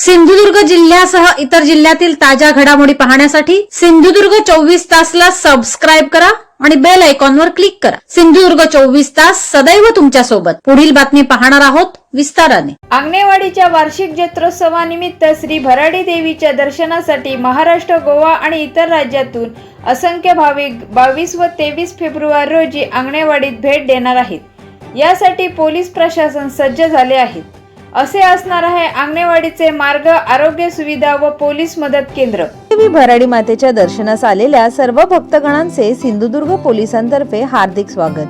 सिंधुदुर्ग जिल्ह्यासह इतर जिल्ह्यातील ताज्या घडामोडी पाहण्यासाठी सिंधुदुर्ग चोवीस तासला सबस्क्राईब करा आणि बेल आयकॉनवर क्लिक करा. सिंधुदुर्ग चोवीस तास सदैव तुमच्यासोबत पुढील बातमी पाहणार आहोत विस्ताराने. आंगणेवाडीच्या वार्षिक जत्रोत्सवानिमित्त श्री भराडी देवीच्या दर्शनासाठी महाराष्ट्र गोवा आणि इतर राज्यातून असंख्य भाविक बावीस व तेवीस फेब्रुवारी रोजी आंगणेवाडीत भेट देणार आहेत. यासाठी पोलीस प्रशासन सज्ज झाले आहेत. असे असणार आहे आंगणेवाडीचे मार्ग आरोग्य सुविधा व पोलीस मदत केंद्र. देवी भराडी मातेच्या दर्शनास आलेल्या सर्व भक्तगणांचे सिंधुदुर्ग पोलिसांतर्फे हार्दिक स्वागत.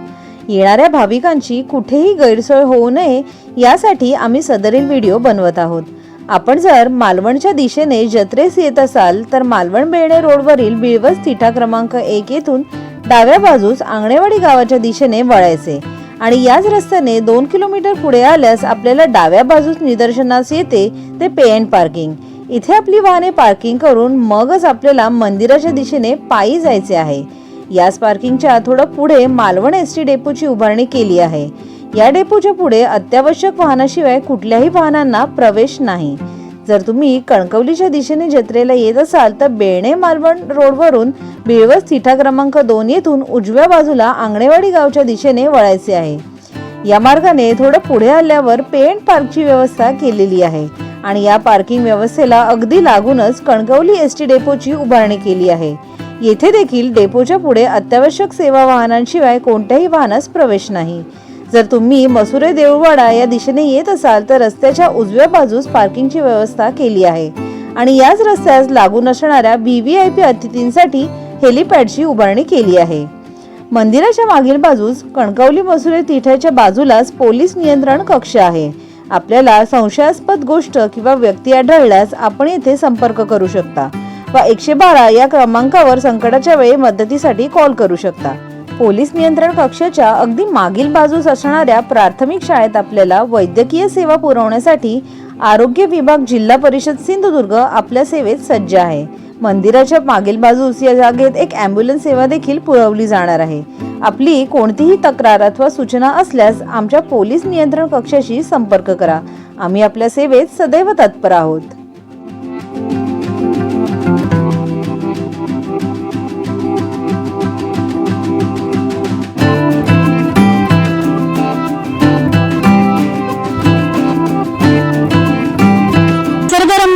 येणाऱ्या भाविकांची कुठेही गैरसोय होऊ नये यासाठी आम्ही सदरील व्हिडिओ बनवत आहोत. आपण जर मालवणच्या दिशेने जत्रेस येत असाल तर मालवण बेळणे रोडवरील बिळवस तिठा क्रमांक एक येथून डाव्या बाजूस आंगणेवाडी गावाच्या दिशेने वळायचे. आणि याच रस्त्याने दोन किलोमीटर पुढे आल्यास आपल्याला डाव्या बाजूस निदर्शनास येते ते पे अँड पार्किंग. इथे आपली वाहने पार्किंग करून मगच आपल्याला मंदिराच्या दिशेने पायी जायचे आहे. याच पार्किंगच्या थोडं पुढे मालवण एस टी डेपोची उभारणी केली आहे. या डेपोच्या पुढे अत्यावश्यक वाहनाशिवाय कुठल्याही वाहनांना प्रवेश नाही. जर तुम्ही कणकवलीच्या दिशेने जत्रेला येत असाल तर बेळणे मालवण रोडवरून बेळवस तिठा क्रमांक दोन येथून उजव्या बाजूला आंगणेवाडी गावच्या दिशेने वळायचे आहे. या मार्गाने थोडं पुढे आल्यावर पेंट पार्कची व्यवस्था केलेली आहे आणि या पार्किंग व्यवस्थेला अगदी लागूनच कणकवली एस टी डेपोची उभारणी केली आहे. येथे देखील डेपोच्या पुढे अत्यावश्यक सेवा वाहनांशिवाय कोणत्याही वाहनास प्रवेश नाही. जर तुम्ही मसुरे देऊळवाडा या दिशेने येत असाल तर रस्त्याच्या उजव्या बाजूस पार्किंगची व्यवस्था केली आहे. आणि याच रस्त्यास लागून असणाऱ्या व्ही व्ही आय पी अतिथींसाठी हेलिपॅडची उभारणी केली आहे. मंदिराच्या मागील बाजूस कणकवली मसुरे तिठ्याच्या बाजूलाच पोलीस नियंत्रण कक्ष आहे. आपल्याला संशयास्पद गोष्ट किंवा व्यक्ती आढळल्यास आपण येथे संपर्क करू शकता व एकशे बारा या क्रमांकावर संकटाच्या वेळी मदतीसाठी कॉल करू शकता. पोलीस नियंत्रण कक्षाच्या अगदी मागील बाजूस असणाऱ्या प्राथमिक शाळेत आपल्याला वैद्यकीय सेवा पुरवण्यासाठी आरोग्य विभाग जिल्हा परिषद सिंधुदुर्ग आपल्या सेवेत सज्ज आहे. मंदिराच्या मागील बाजूस या जागेत एक ॲम्ब्युलन्स सेवा देखील पुरवली जाणार आहे. आपली कोणतीही तक्रार अथवा सूचना असल्यास आमच्या पोलीस नियंत्रण कक्षाशी संपर्क करा. आम्ही आपल्या सेवेत सदैव तत्पर आहोत.